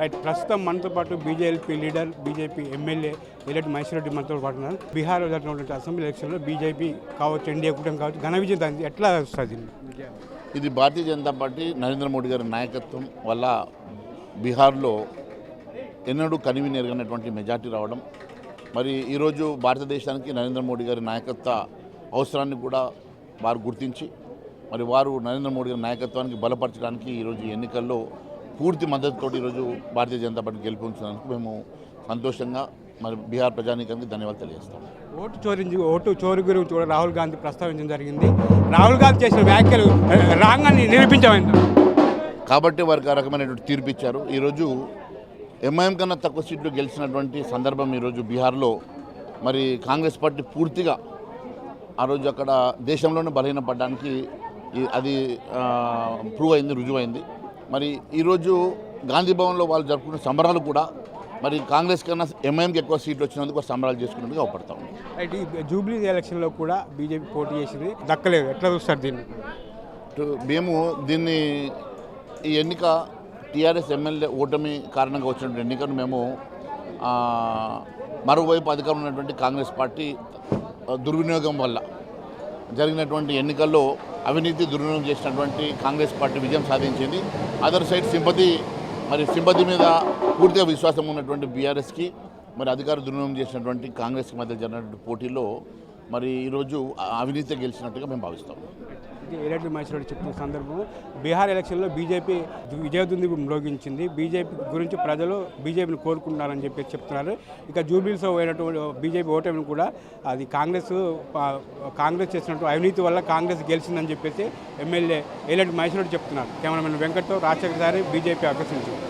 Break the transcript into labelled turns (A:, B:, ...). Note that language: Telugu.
A: రైట్ ప్రస్తుతం మనతో పాటు BJP leader BJP MLA Ellati Maheshwara Reddy మనతో పాటు ఉన్నారు. బీహార్ జరిగినటువంటి అసెంబ్లీ ఎలక్షన్లో బీజేపీ కావచ్చు ఎన్డీఏ కూటమి కావచ్చు ఘన విజయం దానికి ఎట్లా వస్తుంది
B: ఇది భారతీయ జనతా పార్టీ నరేంద్ర మోడీ గారి నాయకత్వం వల్ల బీహార్లో ఎన్నడూ కనివి నెరగనటువంటి మెజార్టీ రావడం మరి ఈరోజు భారతదేశానికి నరేంద్ర మోడీ గారి నాయకత్వ అవసరాన్ని కూడా వారు గుర్తించి మరి వారు నరేంద్ర మోడీ గారి నాయకత్వానికి బలపరచడానికి ఈరోజు ఎన్నికల్లో పూర్తి మద్దతుతో ఈరోజు భారతీయ జనతా పార్టీ గెలుపొందినందుకు మేము సంతోషంగా మరి బీహార్ ప్రజానీకానికి ధన్యవాదాలు తెలియజేస్తాం.
A: ఓటు చోరీ ఓటు చోరీ గురించి కూడా రాహుల్ గాంధీ ప్రస్తావించడం జరిగింది. రాహుల్ గాంధీ చేసిన వ్యాఖ్యలు రాంగ్ అని నిరూపించమైంది
B: కాబట్టి వారికి ఆ రకమైనటువంటి తీర్పు ఇచ్చారు. ఈరోజు ఎంఐఎం కన్నా తక్కువ సీట్లు గెలిచినటువంటి సందర్భం ఈరోజు బీహార్లో. మరి కాంగ్రెస్ పార్టీ పూర్తిగా ఆ రోజు అక్కడ దేశంలోనే బలహీనపడడానికి అది ప్రూవ్ అయింది రుజువైంది. మరి ఈరోజు గాంధీ భవన్లో వాళ్ళు జరుపుకున్న సంబరాలు కూడా మరి కాంగ్రెస్ కన్నా ఎంఐఎంకి ఎక్కువ సీట్లు వచ్చినందుకు సంబరాలు చేసుకున్నట్టుగా అవపడతా ఉంది.
A: రైట్ ఈ జూబ్లీ ఎలక్షన్లో కూడా బీజేపీ పోటీ చేసింది. దక్కలేదు. ఎట్లా చూస్తారు దీన్ని?
B: మేము దీన్ని ఈ ఎన్నిక టీఆర్ఎస్ ఎమ్మెల్యే ఓటమి కారణంగా వచ్చినటువంటి ఎన్నికను మేము మరోవైపు అధికారం ఉన్నటువంటి కాంగ్రెస్ పార్టీ దుర్వినియోగం వల్ల జరిగినటువంటి ఎన్నికల్లో అవినీతి దుర్వినియోగం చేసినటువంటి కాంగ్రెస్ పార్టీ విజయం సాధించింది. అదర్ సైడ్ సింపతి మరి సింపతి మీద పూర్తిగా విశ్వాసం ఉన్నటువంటి బీఆర్ఎస్కి మరి అధికార దుర్వినియోగం చేసినటువంటి కాంగ్రెస్కి మధ్య జరిగినటువంటి పోటీలో మరి ఈరోజు అవినీతి గెలిచినట్టుగా మేము భావిస్తాం.
A: ఇది ఎలక్ట్రిక్ మహేశ్వరుడు చెప్తున్న సందర్భం బీహార్ ఎలక్షన్లో బీజేపీ విజయదుంది మ్రోగించింది. బీజేపీ గురించి ప్రజలు బీజేపీని కోరుకుంటున్నారని చెప్పి చెప్తున్నారు. ఇక జూబ్లీస్లో పోయినటువంటి బీజేపీ ఓటమిని కూడా అది కాంగ్రెస్ కాంగ్రెస్ చేసినట్టు అవినీతి వల్ల కాంగ్రెస్ గెలిచిందని చెప్పేసి ఎమ్మెల్యే ఎల్లటి మహేశ్వరుడు చెప్తున్నారు. కెమెరామెన్ వెంకట్తో రాజశేఖర్ గారి బీజేపీ ఆకర్షించింది